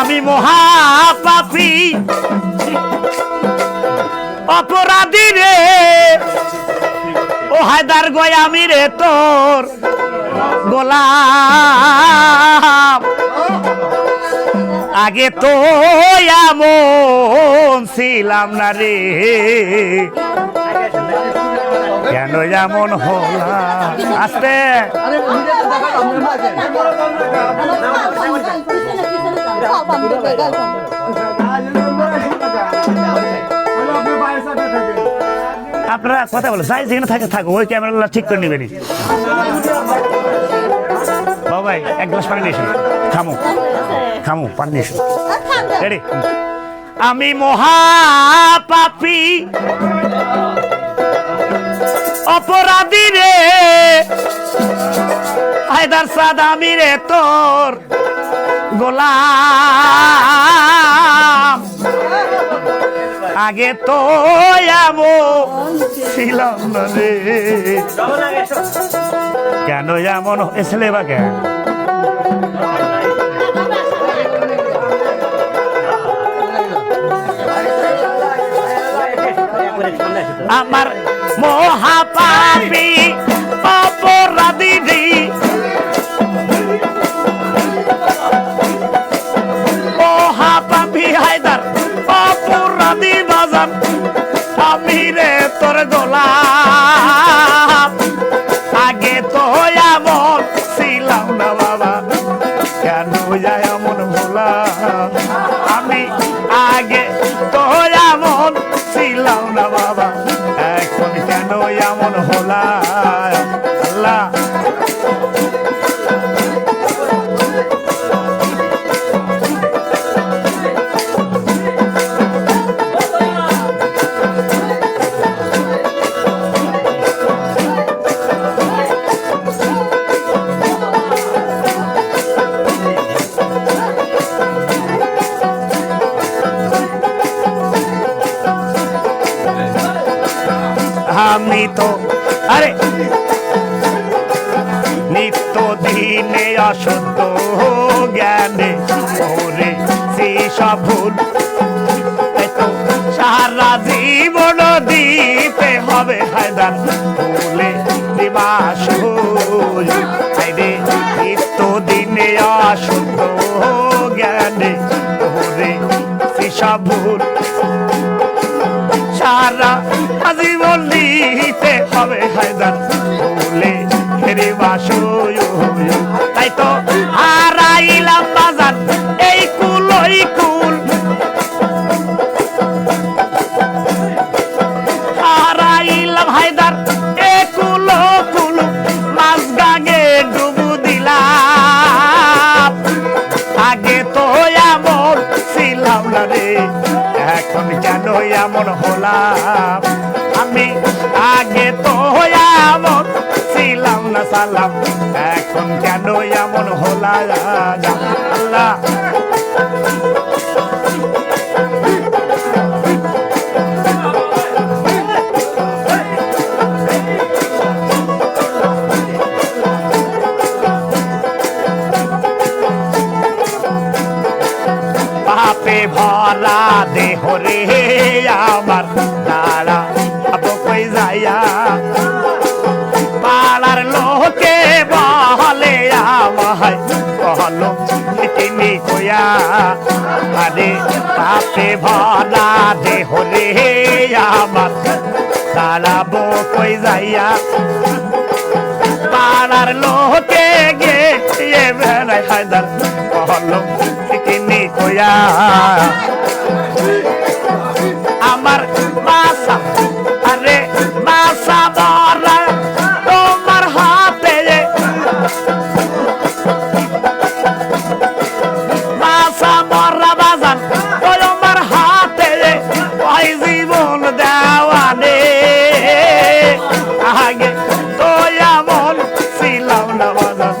আমি মহাপাপী। অপরাধী রে। ও হায়দার গয়ামি রে তোর গোলাম। আগে তো এমন ছিলাম না রে। কেন এমন হলাম আস্তে। আপনারা কথা বলে, যাই যেখানে থাকে থাকো ওই ক্যামেরাগুলো ঠিক করে নেবেনি। বাবাই, এক গ্লাস পানি নিয়ে এসো। থামো থামো পানি নিয়ে এসো। রেডি আমি মহাপাপী। অপরাধী রে। হায়দার সাদ আমি রে তোর গোলাম। আগে তো ছিলাম না রে। কেন এমন এসলে বা কেন? আমি তো আরে! নিত্য দিনে অশুদ্ধ জ্ঞানে ওরে সব ভুল। সারা জীবন দিতে হবে হায়দার ভুলে। দিবাস রে! নিত্য দিনে অশুদ্ধ জ্ঞানে ওরে সব ভুল। সারা জীবন নিতে হবে হায়দার। বলে ফেরে বাসু তাই তো কেন এমন হলাম। আমি আগে তো এমন ছিলাম না সালাম, এখন কেন এমন হলা আল্লাহ। ভরা দেহ রে, আমার দাঁড়া কই যাইয়া। পাড়ার লোকে বলে আমায় কহলো তিনি কইয়া। আরে, পাপে ভরা দেহ রে, আমার দাঁড়াবো কই যাইয়া। পাড়ার লোকে গে বেড়াই হায়দার কহলো তিনি আমার বাসা, আরে বাসা বরা তোমার হাতে। বাসা বরা বাজান, তোমার হাতে। ওই জীবন দেওয়ানে। আগে তো এমন ছিলাম না বাজান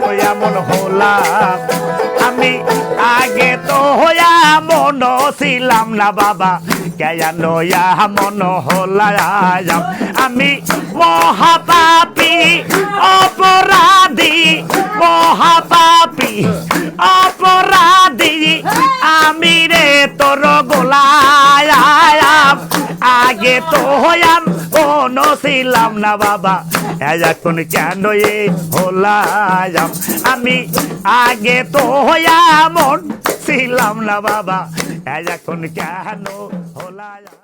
তো এমন হলাম। আমি আগে তো হইয়া মন ছিলাম না বাবা। শিকায়া লয়া মন হলায়াম। আমি মহাপাপী, অপরাধী। মহাপাপী, অপরাধী। আমি রে তোর গোলায়াম আগে তো হয়াম, কোন ছিলাম না বাবা। এখন কেন এ হলায়াম। আমি আগে তো হয়াম ছিলাম না বাবা। এখন কেন হলাম